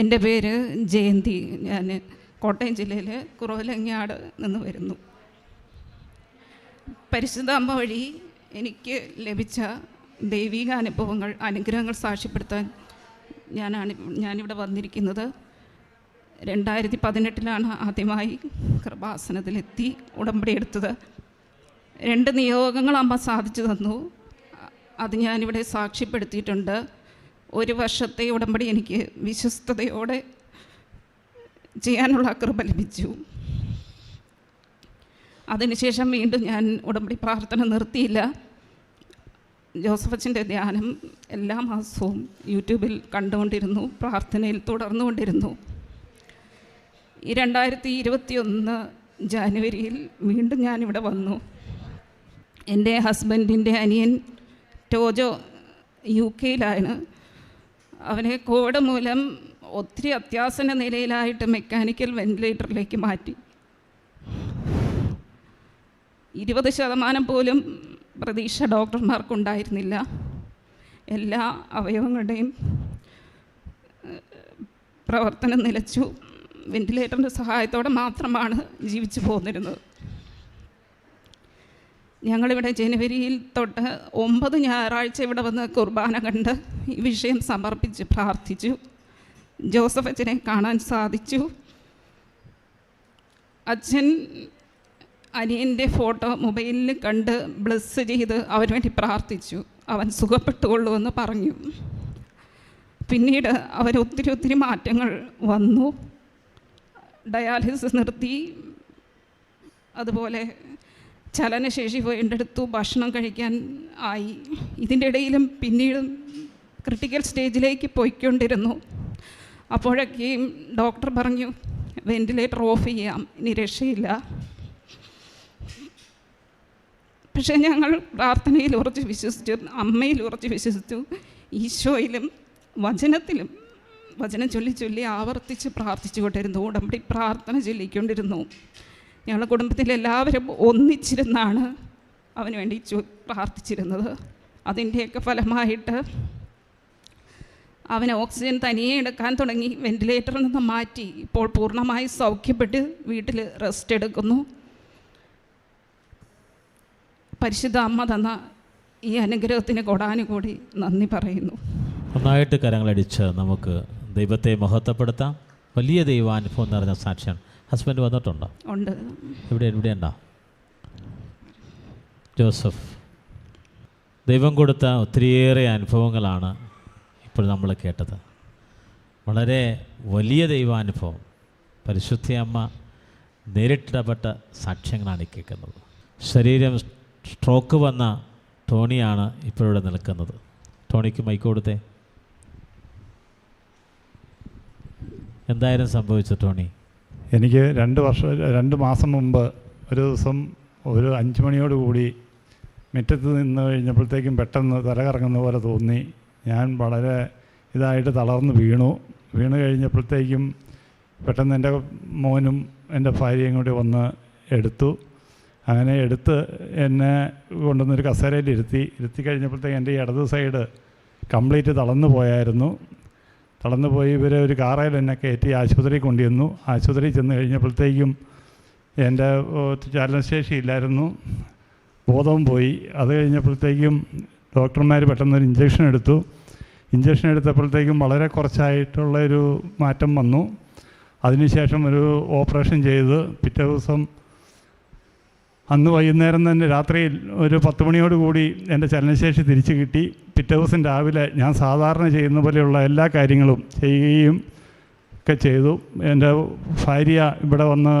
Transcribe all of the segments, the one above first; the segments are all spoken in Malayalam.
എന്റെ പേര് ജയന്തി. ഞാൻ കോട്ടയം ജില്ലയിലെ കുറവലങ്ങാട് നിന്ന് വരുന്നു. പരിശുദ്ധാമ്മ വഴി എനിക്ക് ലഭിച്ച ദൈവിക അനുഭവങ്ങൾ അനുഗ്രഹങ്ങൾ സാക്ഷ്യപ്പെടുത്താൻ ഞാനാണ് ഞാനിവിടെ വന്നിരിക്കുന്നത്. രണ്ടായിരത്തി പതിനെട്ടിലാണ് ആദ്യമായി കൃപാസനത്തിലെത്തി ഉടമ്പടി എടുത്തത്. രണ്ട് നിയോഗങ്ങൾ അമ്മ സാധിച്ചു തന്നു. അത് ഞാനിവിടെ സാക്ഷ്യപ്പെടുത്തിയിട്ടുണ്ട്. ഒരു വർഷത്തെ ഉടമ്പടി എനിക്ക് വിശ്വസ്തയോടെ ചെയ്യാനുള്ള കൃപ ലഭിച്ചു. അതിനുശേഷം വീണ്ടും ഞാൻ ഉടമ്പടി പ്രാർത്ഥന നിർത്തിയില്ല. ജോസഫച്ചന്റെ ധ്യാനം എല്ലാ മാസവും യൂട്യൂബിൽ കണ്ടുകൊണ്ടിരുന്നു പ്രാർത്ഥനയിൽ തുടർന്നുകൊണ്ടിരുന്നു. ഈ രണ്ടായിരത്തി ഇരുപത്തി ഒന്ന് ജാനുവരിയിൽ വീണ്ടും ഞാനിവിടെ വന്നു. എന്റെ ഹസ്ബൻഡിന്റെ അനിയൻ ടോജോ യു കെയിലാണ്. അവനെ കോവിഡ് മൂലം ഒത്തിരി അത്യാസന നിലയിലായിട്ട് മെക്കാനിക്കൽ വെന്റിലേറ്ററിലേക്ക് മാറ്റി. ഇരുപത് ശതമാനം പോലും പ്രതീക്ഷ ഡോക്ടർമാർക്കുണ്ടായിരുന്നില്ല. എല്ലാ അവയവങ്ങളുടെയും പ്രവർത്തനം നിലച്ചു. വെന്റിലേറ്ററിന്റെ സഹായത്തോടെ മാത്രമാണ് ജീവിച്ചു പോന്നിരുന്നത്. ഞങ്ങളിവിടെ ജനുവരിയിൽ തൊട്ട് ഒമ്പത് ഞായറാഴ്ച ഇവിടെ വന്ന് കുർബാന കണ്ട് ഈ വിഷയം സമർപ്പിച്ച് പ്രാർത്ഥിച്ചു. ജോസഫ് അച്ഛനെ കാണാൻ സാധിച്ചു. അച്ഛൻ അനിയന്റെ ഫോട്ടോ മൊബൈലിൽ കണ്ട് ബ്ലസ് ചെയ്ത് അവന് വേണ്ടി പ്രാർത്ഥിച്ചു. അവൻ സുഖപ്പെട്ടുകൊള്ളുമെന്ന് പറഞ്ഞു. പിന്നീട് അവൻ ഒത്തിരി ഒത്തിരി മാറ്റങ്ങൾ വന്നു. ഡയാലിസിസ് നിർത്തി. അതുപോലെ ചലനശേഷി വീണ്ടെടുത്തു ഭക്ഷണം കഴിക്കാൻ ആയി. ഇതിന്റെ ഇടയിലും പിന്നീടും ക്രിട്ടിക്കൽ സ്റ്റേജിലേക്ക് പോയിക്കൊണ്ടിരുന്നു. അപ്പോഴൊക്കെയും ഡോക്ടർ പറഞ്ഞു വെന്റിലേറ്റർ ഓഫ് ചെയ്യാം ഇനി രക്ഷയില്ല. പക്ഷേ ഞങ്ങൾ പ്രാർത്ഥനയിൽ ഉറച്ച് വിശ്വസിച്ചു അമ്മയിൽ ഉറച്ച് വിശ്വസിച്ചു ഈശോയിലും വചനത്തിലും വചനം ചൊല്ലി ചൊല്ലി ആവർത്തിച്ച് പ്രാർത്ഥിച്ചുകൊണ്ടിരുന്നു ഉടമ്പടി പ്രാർത്ഥന ചൊല്ലിക്കൊണ്ടിരുന്നു. ഞങ്ങളുടെ കുടുംബത്തിലെ എല്ലാവരും ഒന്നിച്ചിരുന്നാണ് അവന് വേണ്ടി പ്രാർത്ഥിച്ചിരുന്നത്. അതിന്റെയൊക്കെ ഫലമായിട്ട് അവന് ഓക്സിജൻ തനിയെ എടുക്കാൻ തുടങ്ങി. വെന്റിലേറ്ററിൽ നിന്ന് മാറ്റി. ഇപ്പോൾ പൂർണമായി സൗഖ്യപ്പെട്ട് വീട്ടിൽ റെസ്റ്റ് എടുക്കുന്നു. പരിശുദ്ധ അമ്മ തന്ന ഈ അനുഗ്രഹത്തിന് കൊടാനുകൂടി നന്ദി പറയുന്നു. നന്നായിട്ട് കരങ്ങളടിച്ച് നമുക്ക് ദൈവത്തെ മഹത്വപ്പെടുത്താം. വലിയ ദൈവാനുഭവം നിറഞ്ഞ സാക്ഷ്യം ഹസ്ബൻഡ് വന്നിട്ടുണ്ടോ? ഉണ്ട്. ഇവിടെ ഇവിടെ ഉണ്ടോ? ജോസഫ്. ദൈവം കൊടുത്ത ഒത്തിരിയേറെ അനുഭവങ്ങളാണ് ഇപ്പോൾ നമ്മൾ കേട്ടത്. വളരെ വലിയ ദൈവാനുഭവം. പരിശുദ്ധ അമ്മ നേരിട്ടിടപെട്ട സാക്ഷ്യങ്ങളാണ് കേൾക്കുന്നത്. ശരീരം സ്ട്രോക്ക് വന്ന ടോണിയാണ് ഇപ്പോഴിവിടെ നിൽക്കുന്നത്. ടോണിക്ക് മൈക്ക് കൊടുത്തേ. എന്തായാലും സംഭവിച്ചു ടോണി. എനിക്ക് രണ്ട് വർഷം രണ്ട് മാസം മുമ്പ് ഒരു ദിവസം ഒരു അഞ്ച് മണിയോട് കൂടി മുറ്റത്ത് നിന്ന് കഴിഞ്ഞപ്പോഴത്തേക്കും പെട്ടെന്ന് തലകറങ്ങുന്ന പോലെ തോന്നി. ഞാൻ വളരെ ഇതായിട്ട് തളർന്ന് വീണു. വീണ് കഴിഞ്ഞപ്പോഴത്തേക്കും പെട്ടെന്ന് എന്റെ മോനും എന്റെ ഭാര്യയും കൂടി വന്ന് എടുത്തു. അങ്ങനെ എടുത്ത് എന്നെ കൊണ്ടുവന്നൊരു കസേരയിൽ ഇരുത്തി. ഇരുത്തി കഴിഞ്ഞപ്പോഴത്തേക്ക് എന്റെ ഇടത് സൈഡ് കംപ്ലീറ്റ് തളർന്നു പോയായിരുന്നു. തളർന്നു പോയി ഇവരെ ഒരു കാറയിൽ എന്നെ കയറ്റി ആശുപത്രി കൊണ്ടുവന്നു ആശുപത്രി ചെന്ന് കഴിഞ്ഞപ്പോഴത്തേക്കും എന്റെ ചലനശേഷി ഇല്ലായിരുന്നു. ബോധവും പോയി. അത് കഴിഞ്ഞപ്പോഴത്തേക്കും ഡോക്ടർമാർ പെട്ടെന്ന് ഒരു ഇഞ്ചക്ഷൻ എടുത്തു. ഇഞ്ചക്ഷൻ എടുത്തപ്പോഴത്തേക്കും വളരെ കുറച്ചായിട്ടുള്ള ഒരു മാറ്റം വന്നു. അതിനുശേഷം ഒരു ഓപ്പറേഷൻ ചെയ്ത് പിറ്റേ ദിവസം അന്ന് വൈകുന്നേരം തന്നെ രാത്രിയിൽ ഒരു പത്ത് മണിയോടുകൂടി എന്റെ ചലനശേഷി തിരിച്ചു കിട്ടി. പിറ്റേ ദിവസം രാവിലെ ഞാൻ സാധാരണ ചെയ്യുന്ന പോലെയുള്ള എല്ലാ കാര്യങ്ങളും ചെയ്യുകയും ഒക്കെ ചെയ്തു. എന്റെ ഭാര്യ ഇവിടെ വന്ന്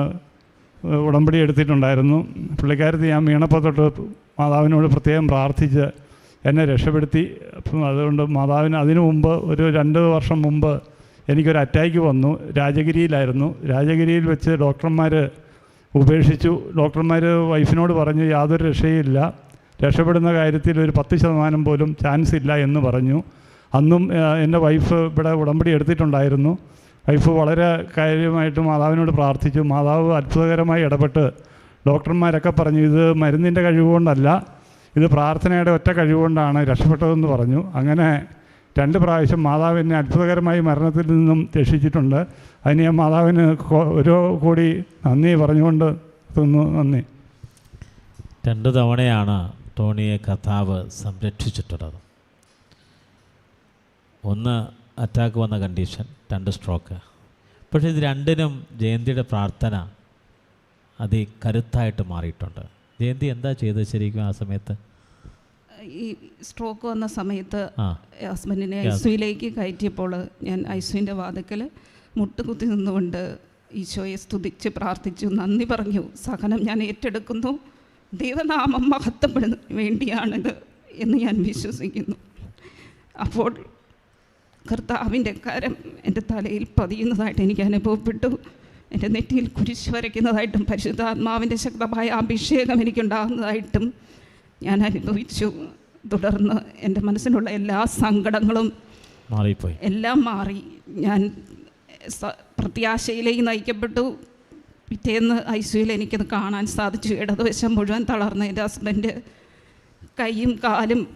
ഉടമ്പടി എടുത്തിട്ടുണ്ടായിരുന്നു. പുള്ളിക്കാരത്തി ഞാൻ വീണപ്പോൾ തൊട്ട് മാതാവിനോട് പ്രത്യേകം പ്രാർത്ഥിച്ച് എന്നെ രക്ഷപ്പെടുത്തി. അപ്പം അതുകൊണ്ട് മാതാവിന് അതിനു മുമ്പ് ഒരു രണ്ട് വർഷം മുമ്പ് എനിക്കൊരു അറ്റാക്ക് വന്നു. രാജഗിരിയിലായിരുന്നു. രാജഗിരിയിൽ വെച്ച് ഡോക്ടർമാർ ഉപേക്ഷിച്ചു. ഡോക്ടർമാർ വൈഫിനോട് പറഞ്ഞു യാതൊരു രക്ഷയില്ല. രക്ഷപ്പെടുന്ന കാര്യത്തിൽ ഒരു പത്ത് ശതമാനം പോലും ചാൻസ് ഇല്ല എന്ന് പറഞ്ഞു. അന്നും എന്റെ വൈഫ് ഇവിടെ ഉടമ്പടി എടുത്തിട്ടുണ്ടായിരുന്നു. വൈഫ് വളരെ കാര്യമായിട്ട് മാതാവിനോട് പ്രാർത്ഥിച്ചു. മാതാവ് അത്ഭുതകരമായി ഇടപെട്ട് ഡോക്ടർമാരൊക്കെ പറഞ്ഞു ഇത് മരുന്നിന്റെ കഴിവുകൊണ്ടല്ല ഇത് പ്രാർത്ഥനയുടെ ഒറ്റ കഴിവുകൊണ്ടാണ് രക്ഷപ്പെട്ടതെന്ന് പറഞ്ഞു. അങ്ങനെ രണ്ട് പ്രാവശ്യം മാതാവ് എന്നെ അത്ഭുതകരമായി മരണത്തിൽ നിന്നും രക്ഷിച്ചിട്ടുണ്ട്. അതിന് ഞാൻ മാതാവിന് ഓരോ കോടി നന്ദി പറഞ്ഞുകൊണ്ട് തന്നു നന്ദി. രണ്ട് തവണയാണ് ടോണിയെ കർത്താവ് സംരക്ഷിച്ചിട്ടുള്ളത് ഒന്ന് അറ്റാക്ക് വന്ന കണ്ടീഷൻ രണ്ട് സ്ട്രോക്ക് പക്ഷേ ഇത് രണ്ടിനും ജയന്തിയുടെ പ്രാർത്ഥന അതി കരുത്തായിട്ട് മാറിയിട്ടുണ്ട്. ജയന്തി എന്താ ചെയ്തത് ശരിക്കും ആ സമയത്ത്? ഈ സ്ട്രോക്ക് വന്ന സമയത്ത് ഹസ്ബൻഡിനെ ഐ കയറ്റിയപ്പോൾ ഞാൻ ഐസുവിന്റെ വാതക്കൽ മുട്ടുകുത്തി നിന്നുകൊണ്ട് ഈശോയെ സ്തുതിച്ച് പ്രാർത്ഥിച്ചു നന്ദി പറഞ്ഞു സഹനം ഞാൻ ഏറ്റെടുക്കുന്നു. ദൈവനാമം മഹത്വപ്പെടുന്ന വേണ്ടിയാണിത് എന്ന് ഞാൻ വിശ്വസിക്കുന്നു. അപ്പോൾ കർത്താവിന്റെ കരം എന്റെ തലയിൽ പതിയുന്നതായിട്ട് എനിക്ക് അനുഭവപ്പെട്ടു. എന്റെ നെറ്റിയിൽ കുരിശ് വരയ്ക്കുന്നതായിട്ടും പരിശുദ്ധാത്മാവിന്റെ ശക്തമായ അഭിഷേകം എനിക്കുണ്ടാകുന്നതായിട്ടും ഞാൻ അനുഭവിച്ചു. തുടർന്ന് എന്റെ മനസ്സിലുള്ള എല്ലാ സങ്കടങ്ങളും മാറിപ്പോയി. എല്ലാം മാറി. ഞാൻ പ്രത്യാശയിലേക്ക് നയിക്കപ്പെട്ടു. പിറ്റേന്ന് ഐ സിയിൽ എനിക്കത് കാണാൻ സാധിച്ചു. ഇടതുവശം മുഴുവൻ തളർന്ന എന്റെ ഹസ്ബൻഡ് കൈയും കാലും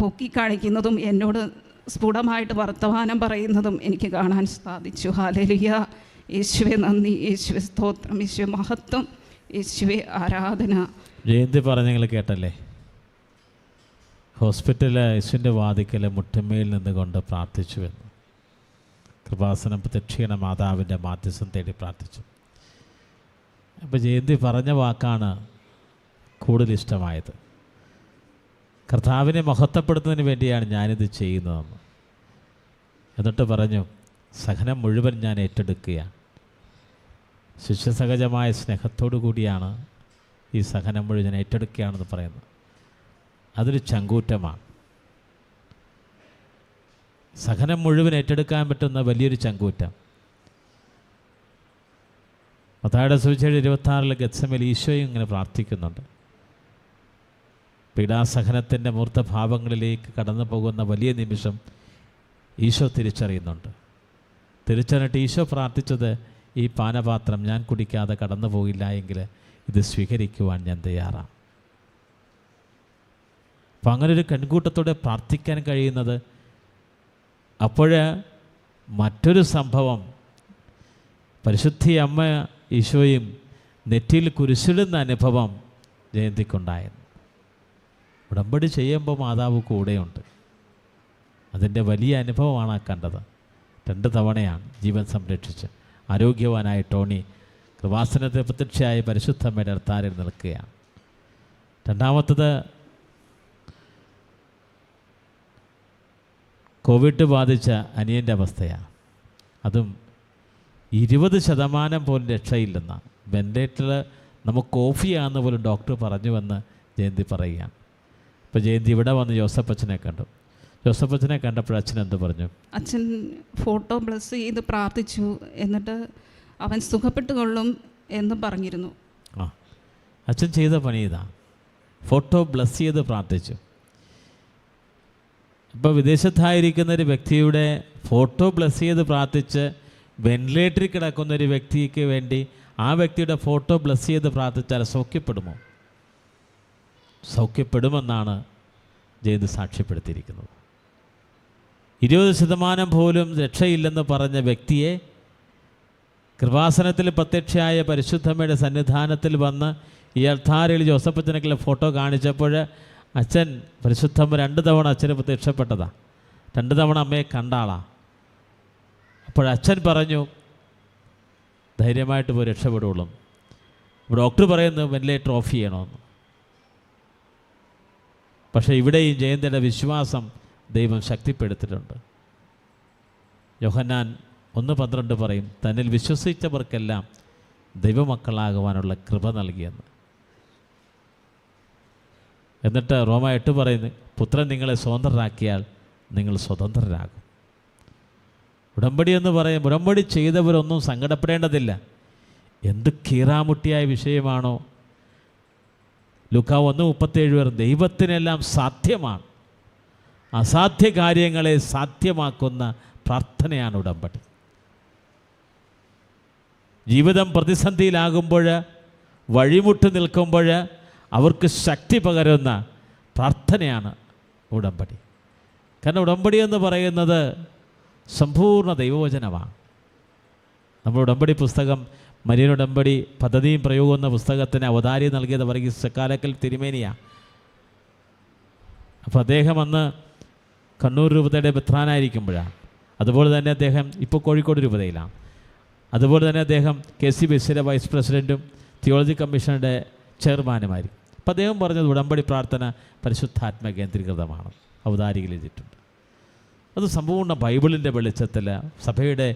പൊക്കി കാണിക്കുന്നതും എന്നോട് സ്ഫുടമായിട്ട് വർത്തമാനം പറയുന്നതും എനിക്ക് കാണാൻ സാധിച്ചു. ഹാലലിയ യേശുവെ നന്ദി. യേശുവെ സ്തോത്രം. യേശുവെ മഹത്വം. യേശുവെ ആരാധന. ജയന്തി നിങ്ങൾ കേട്ടല്ലേ? ഹോസ്പിറ്റലിൽ യേശുവിന്റെ വാതിക്കൽ മുട്ടമ്മയിൽ നിന്നുകൊണ്ട് പ്രാർത്ഥിച്ചു എന്ന് കൃപാസനം പ്രത്യക്ഷീണ മാതാവിന്റെ മാധ്യസ്ഥം തേടി പ്രാർത്ഥിച്ചു. അപ്പോൾ ജയന്തി പറഞ്ഞ വാക്കാണ് കൂടുതൽ ഇഷ്ടമായത്. കർത്താവിനെ മഹത്വപ്പെടുത്തുന്നതിന് വേണ്ടിയാണ് ഞാനിത് ചെയ്യുന്നതെന്ന്. എന്നിട്ട് പറഞ്ഞു സഹനം മുഴുവൻ ഞാൻ ഏറ്റെടുക്കുകയാണ്. ശിഷ്യസഹജമായ സ്നേഹത്തോടു കൂടിയാണ് ഈ സഹനം മുഴുവൻ ഏറ്റെടുക്കുകയാണെന്ന് പറയുന്നത്. അതൊരു ചങ്കൂറ്റമാണ്. സഹനം മുഴുവൻ ഏറ്റെടുക്കാൻ പറ്റുന്ന വലിയൊരു ചങ്കൂറ്റം. മത്തായുടെ സുവിശേഷം ഇരുപത്താറിലെ ഗത്സമേൽ ഈശോയും ഇങ്ങനെ പ്രാർത്ഥിക്കുന്നുണ്ട്. പീഡാസഹനത്തിന്റെ മൂർത്തഭാവങ്ങളിലേക്ക് കടന്നു പോകുന്ന വലിയ നിമിഷം ഈശോ തിരിച്ചറിയുന്നുണ്ട്. തിരിച്ചറിഞ്ഞിട്ട് ഈശോ പ്രാർത്ഥിച്ചത് ഈ പാനപാത്രം ഞാൻ കുടിക്കാതെ കടന്നു പോകില്ല എങ്കിൽ ഇത് സ്വീകരിക്കുവാൻ ഞാൻ തയ്യാറാണ് അപ്പം അങ്ങനെ ഒരു കൺകൂട്ടത്തോടെ പ്രാർത്ഥിക്കാൻ കഴിയുന്നത് അപ്പോൾ മറ്റൊരു സംഭവം. പരിശുദ്ധി അമ്മ ഈശോയും നെറ്റിയിൽ കുരിശിടുന്ന അനുഭവം ജയന്തിക്കുണ്ടായിരുന്നു. ഉടമ്പടി ചെയ്യുമ്പോൾ മാതാവ് കൂടെയുണ്ട്. അതിന്റെ വലിയ അനുഭവമാണ് കണ്ടത്. രണ്ട് തവണയാണ് ജീവൻ സംരക്ഷിച്ച്. ആരോഗ്യവാനായ ടോണി കൃപാസനത്തെ പ്രത്യക്ഷയായ പരിശുദ്ധമ്മയുടെ അടുത്താരിൽ നിൽക്കുകയാണ്. രണ്ടാമത്തത് കോവിഡ് ബാധിച്ച അനിയന്റെ അവസ്ഥയാണ്. അതും ഇരുപത് ശതമാനം പോലും രക്ഷയില്ലെന്നാണ്. വെന്റിലേറ്ററിൽ നമുക്ക് ഓഫ് ചെയ്യാമെന്ന് പോലും ഡോക്ടർ പറഞ്ഞുവെന്ന് ജയന്തി പറയുകയാണ്. ഇപ്പോൾ ജയന്തി ഇവിടെ വന്ന് ജോസഫ് അച്ഛനെ കണ്ടു. ജോസഫ് അച്ഛനെ കണ്ടപ്പോൾ അച്ഛൻ എന്ത് പറഞ്ഞു? അച്ഛൻ ഫോട്ടോ ബ്ലസ് ചെയ്ത് പ്രാർത്ഥിച്ചു. എന്നിട്ട് അവൻ സുഖപ്പെട്ടുകൊള്ളും എന്ന് പറഞ്ഞിരുന്നു. ആ. അച്ഛൻ ചെയ്ത പണി ഇതാ. ഫോട്ടോ ബ്ലസ് ചെയ്ത് പ്രാർത്ഥിച്ചു. ഇപ്പോൾ വിദേശത്തായിരിക്കുന്ന ഒരു വ്യക്തിയുടെ ഫോട്ടോ ബ്ലസ് ചെയ്ത് പ്രാർത്ഥിച്ച് വെന്റിലേറ്ററിൽ കിടക്കുന്ന ഒരു വ്യക്തിക്ക് വേണ്ടി ആ വ്യക്തിയുടെ ഫോട്ടോ ബ്ലസ് ചെയ്ത് പ്രാർത്ഥിച്ചാൽ സൗഖ്യപ്പെടുമോ? സൗഖ്യപ്പെടുമെന്നാണ് ജയന്ത് സാക്ഷ്യപ്പെടുത്തിയിരിക്കുന്നത്. ഇരുപത് ശതമാനം പോലും രക്ഷയില്ലെന്ന് പറഞ്ഞ വ്യക്തിയെ കൃപാസനത്തിൽ പ്രത്യക്ഷയായ പരിശുദ്ധമ്മയുടെ സന്നിധാനത്തിൽ വന്ന് ഈ അൾത്താരയിൽ ജോസഫച്ചനക്കിലെ ഫോട്ടോ കാണിച്ചപ്പോൾ അച്ഛൻ പരിശുദ്ധമ്മ രണ്ട് തവണ അച്ഛന് പ്രത്യക്ഷപ്പെട്ടതാണ് രണ്ട് തവണ അമ്മയെ കണ്ടാളാ അപ്പോൾ അച്ഛൻ പറഞ്ഞു ധൈര്യമായിട്ട് പോയി രക്ഷപ്പെടുള്ളൂ ഡോക്ടർ പറയുന്നു വെന്റിലേറ്റർ ഓഫ് ചെയ്യണമെന്ന്. പക്ഷേ ഇവിടെയും ജയന്തിയുടെ വിശ്വാസം ദൈവം ശക്തിപ്പെടുത്തിയിട്ടുണ്ട്. യോഹന്നാൻ ഒന്ന് പന്ത്രണ്ട് പറയും തന്നിൽ വിശ്വസിച്ചവർക്കെല്ലാം ദൈവമക്കളാകുവാനുള്ള കൃപ നൽകിയെന്ന്. എന്നിട്ട് റോമ എട്ട് പറയുന്നു പുത്രൻ നിങ്ങളെ സ്വതന്ത്രരാക്കിയാൽ നിങ്ങൾ സ്വതന്ത്രരാകും ഉടമ്പടി എന്ന് പറയും. ഉടമ്പടി ചെയ്തവരൊന്നും സങ്കടപ്പെടേണ്ടതില്ല. എന്ത് കീറാമുട്ടിയായ വിഷയമാണോ? ലുക്കാവ് ഒന്ന് മുപ്പത്തേഴ് പേർ ദൈവത്തിനെല്ലാം സാധ്യമാണ്. അസാധ്യ കാര്യങ്ങളെ സാധ്യമാക്കുന്ന പ്രാർത്ഥനയാണ് ഉടമ്പടി. ജീവിതം പ്രതിസന്ധിയിലാകുമ്പോൾ വഴിമുട്ട് നിൽക്കുമ്പോൾ അവർക്ക് ശക്തി പകരുന്ന പ്രാർത്ഥനയാണ് ഉടമ്പടി. കാരണം ഉടമ്പടി എന്ന് പറയുന്നത് സമ്പൂർണ ദൈവവചനമാണ്. നമ്മുടെ ഉടമ്പടി പുസ്തകം മരിയൻ ഉടമ്പടി പദ്ധതിയും പ്രയോഗം എന്ന പുസ്തകത്തിന് അവതാരി നൽകിയത് വർഗീസ് സക്കാലക്കൽ തിരുമേനിയാണ്. അപ്പോൾ അദ്ദേഹം അന്ന് കണ്ണൂർ രൂപതയുടെ ബത്രാനായിരിക്കുമ്പോഴാണ് അതുപോലെ തന്നെ അദ്ദേഹം ഇപ്പോൾ കോഴിക്കോട് രൂപതയിലാണ്. അതുപോലെ തന്നെ അദ്ദേഹം കെ സി ബിസിയുടെ വൈസ് പ്രസിഡന്റും തിയോളജി കമ്മീഷനുടെ ചെയർമാനുമായിരിക്കും. അപ്പോൾ അദ്ദേഹം പറഞ്ഞത് ഉടമ്പടി പ്രാർത്ഥന പരിശുദ്ധാത്മ കേന്ദ്രീകൃതമാണ്. അവതാരികയിൽ എഴുതിയിട്ടുണ്ട്. അത് സമ്പൂർണ ബൈബിളിന്റെ വെളിച്ചത്തിൽ സഭയുടെ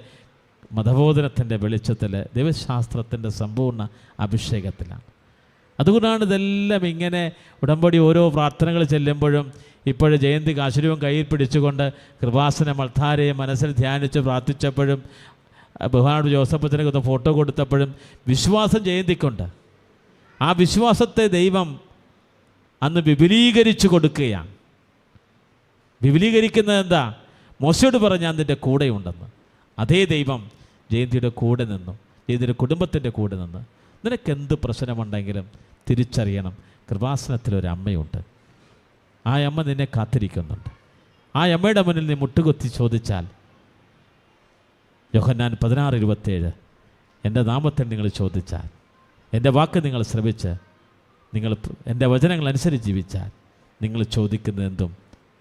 മതബോധനത്തിന്റെ വെളിച്ചത്തിൽ ദൈവശാസ്ത്രത്തിന്റെ സമ്പൂർണ അഭിഷേകത്തിലാണ് അതുകൊണ്ടാണ് ഇതെല്ലാം ഇങ്ങനെ ഉടമ്പടി ഓരോ പ്രാർത്ഥനകൾ ചെല്ലുമ്പോഴും ഇപ്പോഴും ജയന്തി കാശുരൂപം കയ്യിൽ പിടിച്ചുകൊണ്ട് കൃപാസന മൾധാരയെ മനസ്സിൽ ധ്യാനിച്ച് പ്രാർത്ഥിച്ചപ്പോഴും ബഹുമാനോട് ജോസഫത്തിനൊക്കെ ഒന്ന് ഫോട്ടോ കൊടുത്തപ്പോഴും വിശ്വാസം ജയന്തിക്കുണ്ട്. ആ വിശ്വാസത്തെ ദൈവം അന്ന് വിപുലീകരിച്ചു കൊടുക്കുകയാണ്. വിപുലീകരിക്കുന്നത് എന്താ? മോശയോട് പറഞ്ഞ ഞാൻ നിന്റെ കൂടെയുണ്ടെന്ന് അതേ ദൈവം ജയന്തിയുടെ കൂടെ നിന്നു. ജയന്തിയുടെ കുടുംബത്തിന്റെ കൂടെ നിന്ന്. നിനക്ക് എന്ത് പ്രശ്നമുണ്ടെങ്കിലും തിരിച്ചറിയണം. കൃപാസനത്തിലൊരമ്മയുണ്ട് ആ അമ്മ നിന്നെ കാത്തിരിക്കുന്നുണ്ട്. ആ അമ്മയുടെ മുന്നിൽ നീ മുട്ടുകുത്തി ചോദിച്ചാൽ യോഹന്നാൻ പതിനാറ് ഇരുപത്തേഴ് എന്റെ നാമത്തിൽ നിങ്ങൾ ചോദിച്ചാൽ എന്റെ വാക്ക് നിങ്ങൾ ശ്രമിച്ച് നിങ്ങൾ എന്റെ വചനങ്ങൾ അനുസരിച്ച് ജീവിച്ചാൽ നിങ്ങൾ ചോദിക്കുന്ന എന്തും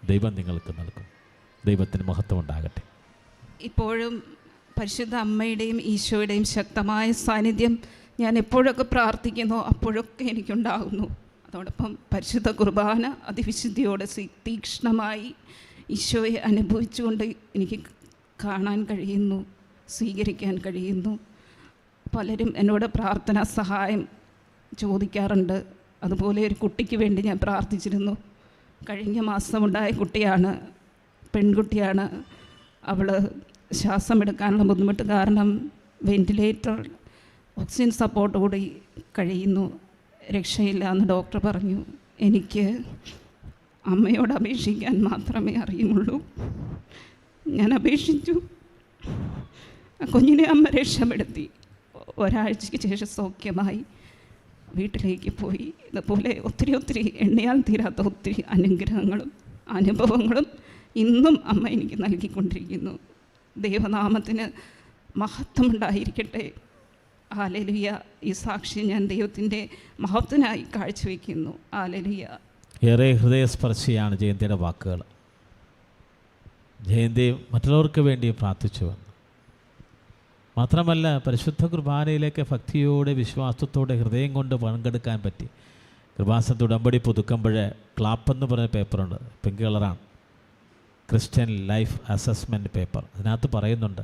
ദൈവം നിങ്ങൾക്ക് നൽകും. ദൈവത്തിന് മഹത്വം ഉണ്ടാകട്ടെ. ഇപ്പോഴും പരിശുദ്ധ അമ്മയുടെയും ഈശോയുടെയും ശക്തമായ സാന്നിധ്യം ഞാൻ എപ്പോഴൊക്കെ പ്രാർത്ഥിക്കുന്നു അപ്പോഴൊക്കെ എനിക്കുണ്ടാകുന്നു. അതോടൊപ്പം പരിശുദ്ധ കുർബാന അതിവിശുദ്ധിയോടെ തീക്ഷ്ണമായി ഈശോയെ അനുഭവിച്ചുകൊണ്ട് എനിക്ക് കാണാൻ കഴിയുന്നു സ്വീകരിക്കാൻ കഴിയുന്നു. പലരും എന്നോട് പ്രാർത്ഥനാ സഹായം ചോദിക്കാറുണ്ട്. അതുപോലെ ഒരു കുട്ടിക്ക് വേണ്ടി ഞാൻ പ്രാർത്ഥിച്ചിരുന്നു. കഴിഞ്ഞ മാസമുണ്ടായ കുട്ടിയാണ്. പെൺകുട്ടിയാണ് അവൾ ശ്വാസമെടുക്കാനുള്ള ബുദ്ധിമുട്ട് കാരണം വെന്റിലേറ്റർ ഓക്സിജൻ സപ്പോർട്ടോടെ കഴിയുന്നു രക്ഷയില്ല എന്ന് ഡോക്ടർ പറഞ്ഞു. എനിക്ക് അമ്മയോട് അപേക്ഷിക്കാൻ മാത്രമേ അറിയുമുള്ളൂ ഞാൻ അപേക്ഷിച്ചു. കുഞ്ഞിനെ അമ്മ രക്ഷപ്പെടുത്തി. ഒരാഴ്ചയ്ക്ക് ശേഷം സൗഖ്യമായി വീട്ടിലേക്ക് പോയി. ഇതുപോലെ ഒത്തിരി ഒത്തിരി എണ്ണയാൽ തീരാത്ത ഒത്തിരി അനുഗ്രഹങ്ങളും അനുഭവങ്ങളും ഇന്നും അമ്മ എനിക്ക് നൽകിക്കൊണ്ടിരിക്കുന്നു. ദൈവനാമത്തിന് മഹത്വമുണ്ടായിരിക്കട്ടെ. ആലലുയ ഈ സാക്ഷി ഞാൻ ദൈവത്തിന്റെ മഹത്വനായി കാഴ്ചവെക്കുന്നു. ആലലുയ ഏറെ ഹൃദയസ്പർശിയാണ് ജയന്തിയുടെ വാക്കുകൾ. ജയന്തി മറ്റുള്ളവർക്ക് വേണ്ടി പ്രാർത്ഥിച്ചു വന്നു മാത്രമല്ല പരിശുദ്ധ കുർബാനയിലേക്ക് ഭക്തിയോടെ വിശ്വാസത്തോടെ ഹൃദയം കൊണ്ട് പങ്കെടുക്കാൻ പറ്റി. കൃപാസനത്ത് ഉടമ്പടി പുതുക്കുമ്പോൾ ക്ലാപ്പെന്ന് പറഞ്ഞ പേപ്പറുണ്ട്. പിങ്ക് കളറാണ്. Christian life assessment paper. അതിനകത്ത് പറയുന്നുണ്ട്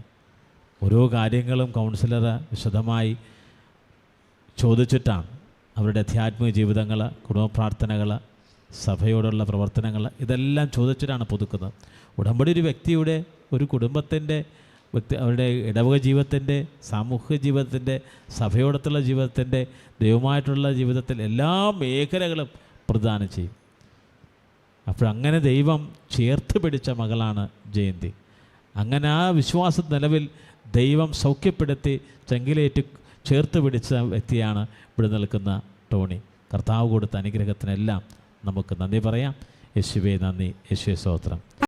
ഓരോ കാര്യങ്ങളും കൗൺസിലർ വിശദമായി ചോദിച്ചിട്ടാണ്. അവരുടെ അധ്യാത്മിക ജീവിതങ്ങൾ കുടുംബ പ്രാർത്ഥനകൾ സഭയോടുള്ള പ്രവർത്തനങ്ങൾ ഇതെല്ലാം ചോദിച്ചിട്ടാണ് പുതുക്കുന്നത്. ഉടമ്പടി ഒരു വ്യക്തിയുടെ ഒരു കുടുംബത്തിന്റെ വ്യക്തി അവരുടെ ഇടവക ജീവിതത്തിന്റെ സാമൂഹ്യ ജീവിതത്തിന്റെ സഭയോടത്തുള്ള ജീവിതത്തിന്റെ ദൈവമായിട്ടുള്ള ജീവിതത്തിൽ എല്ലാ മേഖലകളും പ്രദാനം ചെയ്യും. അപ്പോഴങ്ങനെ ദൈവം ചേർത്ത് പിടിച്ച മകളാണ് ജയന്തി. അങ്ങനെ ആ വിശ്വാസ നിലവിൽ ദൈവം സൗഖ്യപ്പെടുത്തി ചെങ്കിലേറ്റ് ചേർത്ത് പിടിച്ച വ്യക്തിയാണ് ഇവിടെ നിൽക്കുന്ന ടോണി. കർത്താവ് കൊടുത്ത അനുഗ്രഹത്തിനെല്ലാം നമുക്ക് നന്ദി പറയാം. യേശുവേ നന്ദി. യേശുവേ സ്തോത്രം.